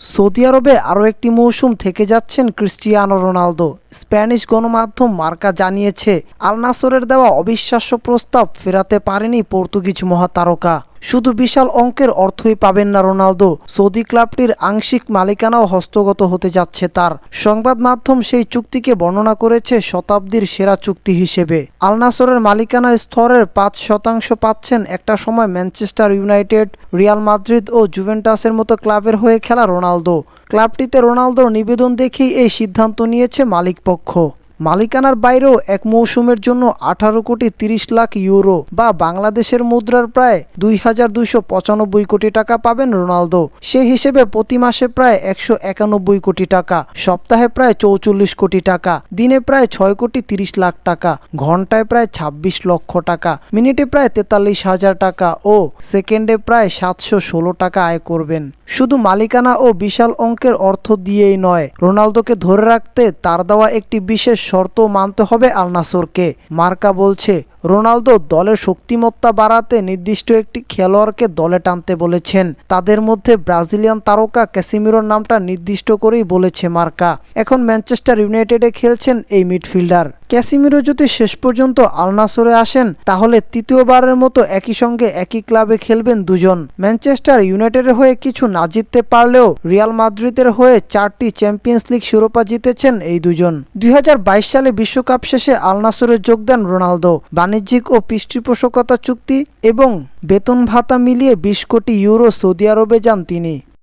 Saudi আরবে আরও একটি মৌসুম থেকে যাচ্ছেন ক্রিস্টিয়ানো রোনালদো। স্প্যানিশ গণমাধ্যম মার্কা জানিয়েছে আল নাসরের দেওয়া অবিশ্বাস্য প্রস্তাব ফেরাতে পারেনি পর্তুগিজ মহাতারকা। শুধু বিশাল অঙ্কের অর্থই পাবেন না রোনালদো। সৌদি ক্লাবটির আংশিক মালিকানাও হস্তগত হতে যাচ্ছে তার। সংবাদ মাধ্যম সেই চুক্তিকে বর্ণনা করেছে শতাব্দীর সেরা চুক্তি হিসেবে। আলনাসরের মালিকানা স্তরের পাঁচ শতাংশ পাচ্ছেন একটা সময় ম্যানচেস্টার ইউনাইটেড, রিয়াল মাদ্রিদ ও জুভেন্টাসের মতো ক্লাবের হয়ে খেলা রোনালদো। ক্লাবটিতে রোনালদোর নিবেদন দেখেই এই সিদ্ধান্ত নিয়েছে মালিকপক্ষ। মালিকানার বাইরেও এক মৌসুমের জন্য আঠারো কোটি তিরিশ লাখ ইউরো বা বাংলাদেশের মুদ্রার প্রায় দুই হাজার পঁচানব্বই কোটি টাকা পাবেন রোনালদো। সে হিসেবে প্রতি মাসে প্রায় একশো একানব্বই কোটি টাকা, সপ্তাহে প্রায় চৌচল্লিশ কোটি টাকা, দিনে প্রায় ছয় কোটি তিরিশ লাখ টাকা, ঘন্টায় প্রায় ছাব্বিশ লক্ষ টাকা, মিনিটে প্রায় তেতাল্লিশ হাজার টাকা ও সেকেন্ডে প্রায় সাতশো ষোলো টাকা আয় করবেন। শুধু মালিকানা ও বিশাল অঙ্কের অর্থ দিয়েই নয়, রোনালদোকে ধরে রাখতে তার দেওয়া একটি বিশেষ শর্ত মানতে হবে আল নাসরকে মার্কা বলছে রোনালদো দলের শক্তিমত্তা বাড়াতে নির্দিষ্ট একটি খেলোয়াড়কে দলে টানতে বলেছেন। তাদের মধ্যে ব্রাজিলিয়ান তারকা ক্যাসিমিরোর নামটা নির্দিষ্ট করেই বলেছে মার্কা। এখন ম্যানচেস্টার ইউনাইটেডে খেলছেন এই মিডফিল্ডার। ক্যাসিমিরো যদি শেষ পর্যন্ত আল নাসরে আসেন, তাহলে তৃতীয়বারের মতো একই সঙ্গে একই ক্লাবে খেলবেন দুজন। ম্যানচেস্টার ইউনাইটেডের হয়ে কিছু না জিততে পারলেও রিয়াল মাদ্রিদের হয়ে চারটি চ্যাম্পিয়ন্স লিগ শিরোপা জিতেছেন এই দুজন। দুই হাজার বাইশ সালে বিশ্বকাপ শেষে আলনাসরে যোগ দেন রোনালদো। বাণিজ্যিক ও পৃষ্ঠপোষকতা চুক্তি এবং বেতন ভাতা মিলিয়ে বিশ কোটি ইউরো সৌদি আরবে যান তিনি।